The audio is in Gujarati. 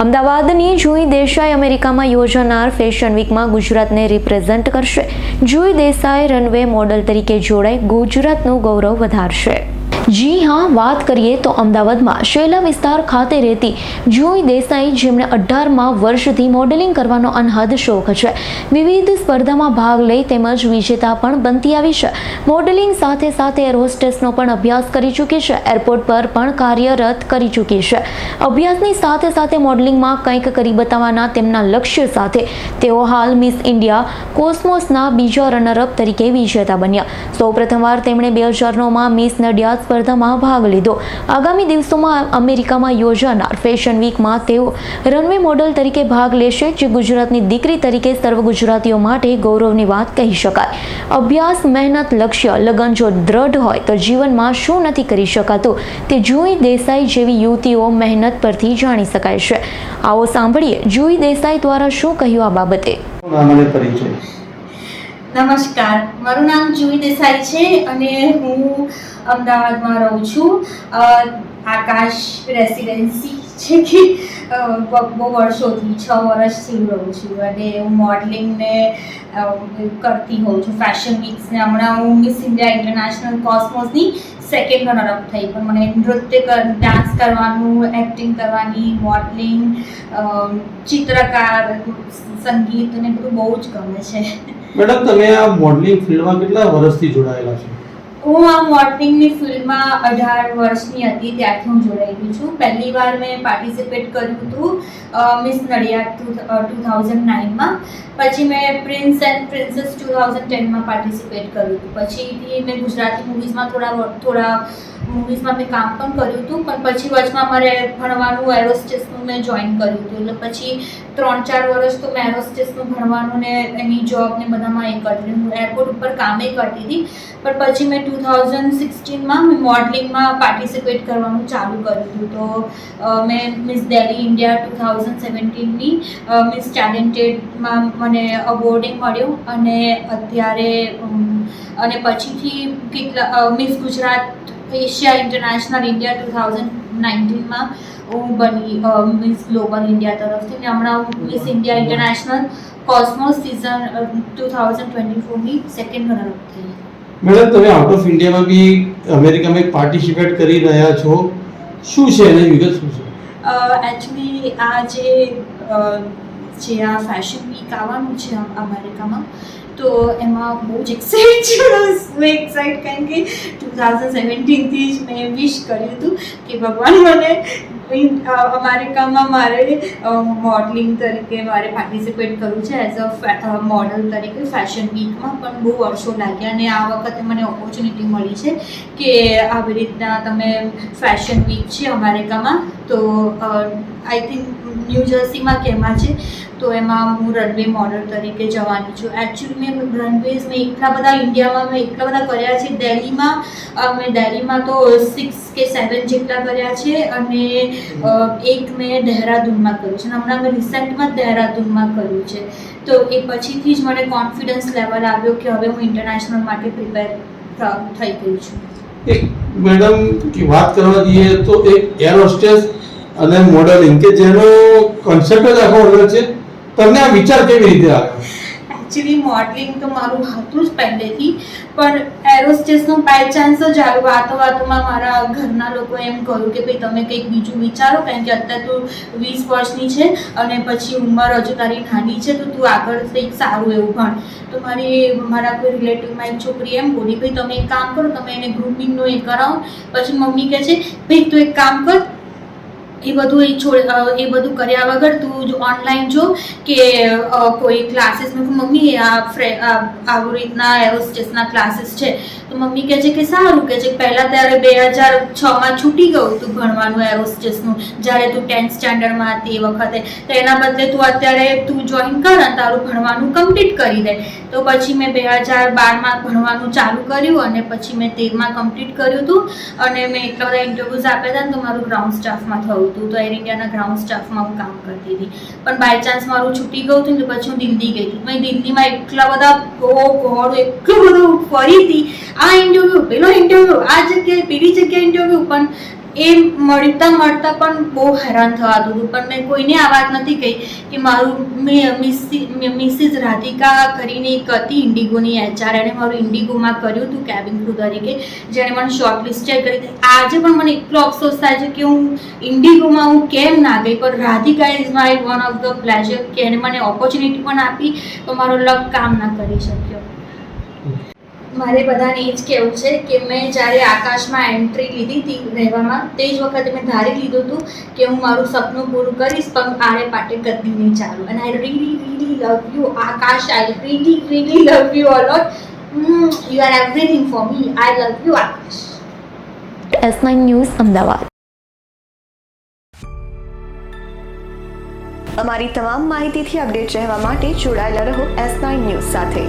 અમદાવાદની જુઈ દેસાઈ અમેરિકામાં યોજાનાર ફેશન વીકમાં ગુજરાતને રિપ્રેઝેન્ટ કરશે. જુઈ દેસાઈ રનવે મોડલ તરીકે જોડાઈ ગુજરાતનું ગૌરવ વધારશે. જી હા, વાત કરીએ તો અમદાવાદમાં શૈલા વિસ્તાર ખાતે રહેતી જુઈ દેસાઈ, જેમણે અઢારમાં વર્ષથી મોડેલિંગ કરવાનો અનહદ શોખ છે. વિવિધ સ્પર્ધામાં ભાગ લઈ તેમજ વિજેતા પણ બનતી આવી છે. મોડેલિંગ સાથે સાથે એર હોસ્ટેસનો પણ અભ્યાસ કરી ચૂકી છે. એરપોર્ટ પર પણ કાર્યરત કરી ચૂકી છે. અભ્યાસની સાથે સાથે મોડેલિંગમાં કંઈક કરી બતાવવાના તેમના લક્ષ્ય સાથે તેઓ હાલ મિસ ઇન્ડિયા કોસ્મોસના બીજા રનરઅપ તરીકે વિજેતા બન્યા. સૌ પ્રથમવાર તેમણે બે હજાર નવમાં મિસ નડિયાદ સ્પર્ધામાં ભાગ લીધો. આગામી દિવસોમાં અમેરિકામાં યોજાનાર ફેશન વીકમાં તેઓ રનવે મોડલ તરીકે ભાગ લેશે, જે ગુજરાતની દીકરી તરીકે સર્વ ગુજરાતીઓ માટે ગૌરવની વાત કહી શકાય. અભ્યાસ, મહેનત, લક્ષ્ય, લગન જો દ્રઢ હોય, તો જીવનમાં શું નથી કરી શકાતું? તે જુઈ દેસાઈ જેવી યુવતીઓ મહેનત પરથી જાણી શકાય છે. આવો સાંભળીએ જુઈ દેસાઈ દ્વારા શું કહ્યું આ બાબતે. પરિચય. નમસ્કાર. મારું નામ જુહી દેસાઈ છે અને હું અમદાવાદમાં રહું છું. આકાશ રેસિડેન્સી છે કે બહુ વર્ષોથી છ વર્ષથી રહું છું અને હું મોડલિંગને કરતી હોઉં છું. ફેશન વીક્સને હમણાં હું મિસ ઇન્ડિયા ઇન્ટરનેશનલ કોસ્મોસની સેકન્ડ રનરઅપ થઈ. પણ મને નૃત્ય ડાન્સ કરવાનું એક્ટિંગ કરવાની મોડલિંગ ચિત્રકાર, સંગીત અને બધું બહુ જ ગમે છે. મેડમ, તમે આ મોડેલિંગ ફિલ્ડમાં કેટલા વર્ષથી જોડાયેલા છો? હું આ મોડલિંગની ફિલ્ડમાં અઢાર વર્ષની હતી ત્યારથી હું જોડાયેલી છું. પહેલી વાર મેં પાર્ટિસિપેટ કર્યું હતું મિસ નડિયાદ ટુ થાઉઝન્ડ નાઇનમાં. પછી મેં prince and princess two thousand ટેનમાં participate કર્યું હતું. પછીથી મેં ગુજરાતી મૂવીઝમાં થોડા થોડા મૂવીઝમાં મેં કામ પણ કર્યું હતું, પણ પછી વચમાં મારે ભણવાનું એરોસ્ટેસનું મેં જોઈન કર્યું હતું. એટલે પછી ત્રણ ચાર વર્ષ તો મેં એરોસ્ટેસનું ભણવાનું ને એની જોબ ને બધામાં એ કરતી હું એરપોર્ટ ઉપર કામે કરતી હતી. પણ પછી મેં ટુ થાઉઝન્ડ સિક્સટીનમાં મેં મોડલિંગમાં પાર્ટિસિપેટ કરવાનું ચાલુ કર્યું હતું. તો મેં miss Delhi India two thousand સેવન્ટીનની miss ટેલેન્ટેડમાં મને અવોર્ડિંગ મળ્યો. અને અત્યારે અને પછીથી કેટલા miss Gujarat Asia international India two thousand નાઇન્ટીનમાં હું બની મિસ ગ્લોબલ ઇન્ડિયા તરફથી ને હમણાં હું miss India international cosmos season two thousand twenty ફોરની second runner up થઈ. મેડમ તમે આઉટ ઓફ ઇન્ડિયામાં બી અમેરિકામાં પાર્ટિસિપેટ કરી રહ્યા છો. શું છે એની વિગત શું છે? એકચ્યુઅલી આ જે જે આ ફેશન વીક આવવાનું છે અમેરિકામાં, તો એમાં બહુ જ એક્સાઇટ છું. એક્સાઇટ કારણ કે ટુ થાઉઝન્ડ સેવન્ટીનથી જ મેં વિશ કર્યું હતું કે ભગવાન મને અમેરિકામાં મારે મોડલિંગ તરીકે મારે પાર્ટિસિપેટ કરવું છે એઝ અ મોડલ તરીકે ફેશન વીકમાં પણ બહુ વર્ષો લાગ્યા અને આ વખતે મને ઓપોર્ચ્યુનિટી મળી છે કે આવી રીતના તમે ફેશન વીક છે અમેરિકામાં તો આઈ થિંક ન્યૂ જર્સીમાં કેમાં છે, તો એમાં હું રનવે મોડલ તરીકે જવાની છું. એકચ્યુઅલી મેં રનવેઝ મેં એટલા બધા ઇન્ડિયામાં મેં એટલા બધા કર્યા છે. દિલ્હીમાં મેં દિલ્હીમાં તો સિક્સ કે સેવન જેટલા કર્યા છે અને એક મેં દહેરાદૂનમાં કર્યું છે અને હમણાં મેં રિસેન્ટમાં દહેરાદૂનમાં કર્યું છે. તો એ પછીથી જ મને કોન્ફિડન્સ લેવલ આવ્યો કે હવે હું ઇન્ટરનેશનલ માટે પ્રિપેર થઈ ગઈ છું. એક મેડમ, કે વાત કરવા જઈએ તો એક એર હોસ્ટેસ અને મોડેલિંગ કે જેનો કોન્સેપ્ટ જ આખો અલગ છે. તમને આ વિચાર કેવી રીતે આવ્યો? એકચ્યુઅલી મોડલિંગ તો મારું હતું જ પહેલેથી, પણ એરોસ્ટેસનું બાય ચાન્સ જ આવ્યું વાતો વાતોમાં મારા ઘરના લોકો એમ કહ્યું કે ભાઈ, તમે કંઈક બીજું વિચારો, કારણ કે અત્યારે તું વીસ વર્ષની છે અને પછી ઉંમર હજુ તારી નાની છે, તો તું આગળ કંઈક સારું એવું ભણ. તો મારી, મારા કોઈ રિલેટિવમાં એક છોકરી એમ બોલી, ભાઈ, તમે એક કામ કરો, તમે એને ગ્રુમિંગનું એ કરાવો. પછી મમ્મી કહે છે, ભાઈ, તું એક કામ કર એ બધું એ છોડ એ બધું કર્યા વગર તું જો ઓનલાઈન જો કે કોઈ ક્લાસીસ મમ્મી, આ આવી રીતના એરોસ્ટેસના ક્લાસીસ છે. તો મમ્મી કહે છે કે સારું, કહે છે પહેલાં ત્યારે બે હજાર છમાં છૂટી ગયું તું ભણવાનું એરોસ્ટેસનું જ્યારે તું ટેન્થ સ્ટાન્ડર્ડમાં હતી એ વખતે. તો એના બદલે તું અત્યારે તું જોઈન કર અને તારું ભણવાનું કમ્પ્લીટ કરી દે. તો પછી મેં બે હજાર બારમાં ભણવાનું ચાલુ કર્યું અને પછી મેં તેરમાં કમ્પ્લીટ કર્યું હતું અને મેં એટલા બધા ઇન્ટરવ્યૂઝ આપ્યા હતા ને તો મારું ગ્રાઉન્ડ સ્ટાફમાં થયું તો એર ઇન્ડિયાના ગ્રાઉન્ડ સ્ટાફમાં હું કામ કરતી હતી. પણ બાય ચાન્સ મારું છૂટી ગયું હતું ને પછી હું દિલ્હી ગઈ હતી. મેં દિલ્હીમાં એટલા બધા ગો ગોળ એટલું બધું ફરી હતી. આ ઇન્ટરવ્યૂ પેલો ઇન્ટરવ્યૂ આ જગ્યાએ, પેલી જગ્યાએ ઇન્ટરવ્યૂ પણ એ મળતા મળતા પણ બહુ હેરાન થવાતું હતું પણ મેં કોઈને આ વાત નથી કહી કે મારું મેં, મિસી- મિસિસ રાધિકા કરીને એક હતી ઇન્ડિગોની એચઆર એણે મારું ઇન્ડિગોમાં કર્યું હતું કેબિન ક્રૂ તરીકે, જેણે મને શોર્ટલિસ્ટેડ કરી હતી. આજે પણ મને એટલો અફસોસ થાય છે કે હું ઇન્ડિગોમાં હું કેમ ના ગઈ? પણ Radhika is my one of the pleasure કે એણે મને ઓપોર્ચ્યુનિટી પણ આપી, તો મારો લક કામ ના કરી શક્યો. મારે બધાને એ જ કહેવું છે કે મેં જ્યારે આકાશમાં એન્ટ્રી લીધી હતી રહેવામાં તે જ વખતે મેં ધારી લીધું હતું કે હું મારું સપનું પૂરું કરીશ પણ આરે પાટે કદી નહીં ચાલુ. અને I really really love you Aakash I really really love you a lot you are everything for me I love you Aakash. S nine news Ahmedabad. અમારી તમામ માહિતીથી અપડેટ રહેવા માટે જોડાયેલા રહો એસ નાઇન ન્યૂઝ સાથે.